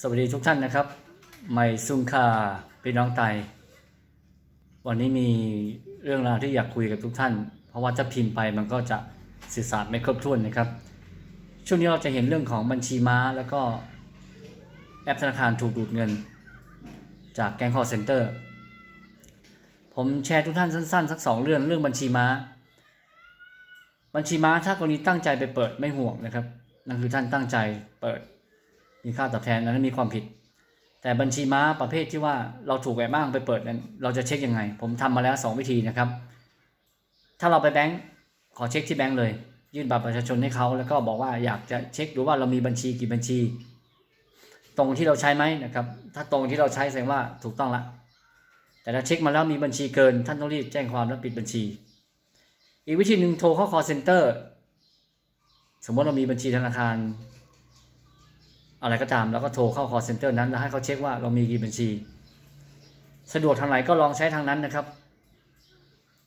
สวัสดีทุกท่านนะครับใหม่ซุงคาพี่น้องไต วันนี้มีเรื่องราวที่อยากคุยกับทุกท่าน เพราะว่าถ้าพิมพ์ไปมันก็จะสื่อสารไม่ครบถ้วนนะครับ ช่วงนี้เราจะเห็นเรื่องของบัญชีม้า แล้วก็แอปธนาคารถูกดูดเงิน จากแก๊งคอร์เซนเตอร์ ผมแชร์ทุกท่านสั้นๆ สักสองเรื่องเรื่องบัญชีม้า บัญชีม้าถ้ากรณีตั้งใจไปเปิดไม่ห่วงนะครับ นั่นคือท่านตั้งใจเปิด มีค่าตอบแทนนั้นมีความผิด แต่บัญชีม้าประเภทที่ว่าเราถูกแอบอ้างไปเปิดนั้นเราจะเช็คยังไง ผมทำมาแล้ว 2 วิธีนะครับ ถ้าเราไปแบงก์ขอเช็คที่แบงก์เลย ยื่นบัตรประชาชนให้เขาแล้วก็บอกว่าอยากจะเช็คดูว่าเรามีบัญชีกี่บัญชี ตรงที่เราใช้ไหมนะครับ ถ้าตรงที่เราใช้แสดงว่าถูกต้องละแต่ถ้าเช็คมาแล้วมีบัญชีเกิน ท่านต้องรีบแจ้งความและปิดบัญชี อีกวิธีหนึ่งโทรเข้า call center สมมติเรามีบัญชีธนาคาร อะไรก็ตามแล้วก็โทรเข้า call center นั้นแล้วให้เขาเช็คว่าเรามีกี่บัญชี สะดวกทางไหนก็ลองใช้ทางนั้นนะครับ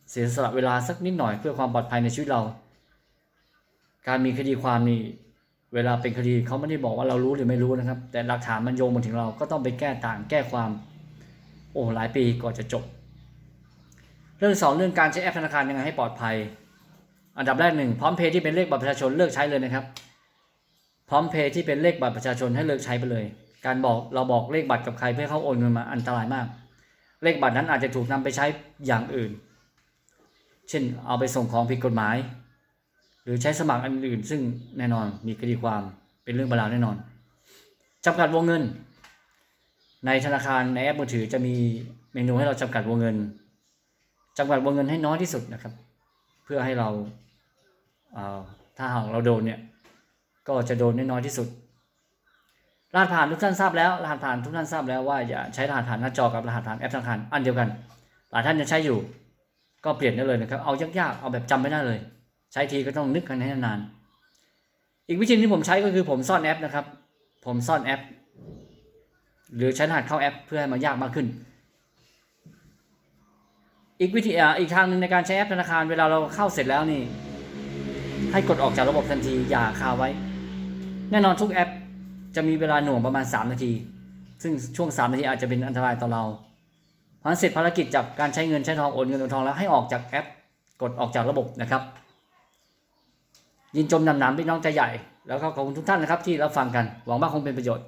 เสียสละเวลาสักนิดหน่อยเพื่อความปลอดภัยในชีวิตเรา การมีคดีความนี่เวลาเป็นคดีเขาไม่ได้บอกว่าเรารู้หรือไม่รู้นะครับ แต่หลักฐานมันโยงมาถึงเราก็ต้องไปแก้ต่างแก้ความ โอ้หลายปีก่อนจะจบ เรื่องสองเรื่องการใช้แอปธนาคารยังไงให้ปลอดภัย อันดับแรกหนึ่งพร้อมเพย์ที่เป็นเลขบัตรประชาชนเลิกใช้เลยนะครับ พร้อมเพย์ที่เป็นเลขบัตรประชาชนให้เลิกใช้ไปเลย การบอกเราบอกเลขบัตรกับใครเพื่อเขาโอนเงินมาอันตรายมาก เลขบัตรนั้นอาจจะถูกนำไปใช้อย่างอื่น เช่นเอาไปส่งของผิดกฎหมาย หรือใช้สมัครอันอื่น ซึ่งแน่นอนมีคดีความเป็นเรื่องบราวแน่นอนจำกัดวงเงิน ในธนาคารในแอปมือถือจะมีเมนูให้เราจำกัดวงเงินจำกัดวงเงินให้น้อยที่สุดนะครับ เพื่อให้เราเอ่อถ้าหากเราโดนเนี่ย ก็จะโดนน้อยที่สุด รหัสผ่านทุกท่านทราบแล้ว รหัสผ่านทุกท่านทราบแล้วว่าอย่าใช้รหัสผ่านหน้าจอกับรหัสผ่านแอปธนาคารอันเดียวกัน หลายท่านยังใช้อยู่ ก็เปลี่ยนได้เลยนะครับ เอายากๆ เอาแบบจำไม่ได้เลย ใช้ทีก็ต้องนึกกันให้นานๆอีกวิธีที่ผมใช้ก็คือผมซ่อนแอปนะครับ ผมซ่อนแอป หรือใช้รหัสเข้าแอป เพื่อให้มันยากมากขึ้นอีกวิธีอ่าอีกทางหนึ่งในการใช้แอปธนาคารเวลาเราเข้าเสร็จแล้วนี่ ให้กดออกจากระบบทันทีอย่าคาไว้ แน่นอนทุกแอปจะมีเวลาหน่วงประมาณ 3 นาที ซึ่งช่วง 3 นาทีอาจจะเป็นอันตรายต่อเราพอเสร็จภารกิจจากการใช้เงินใช้ทองโอนเงินโอนทองแล้วให้ออกจากแอป กดออกจากระบบนะครับ ยินจมนำหนำพี่น้องใจใหญ่ แล้วก็ขอบคุณทุกท่านนะครับที่รับฟังกัน หวังว่าคงเป็นประโยชน์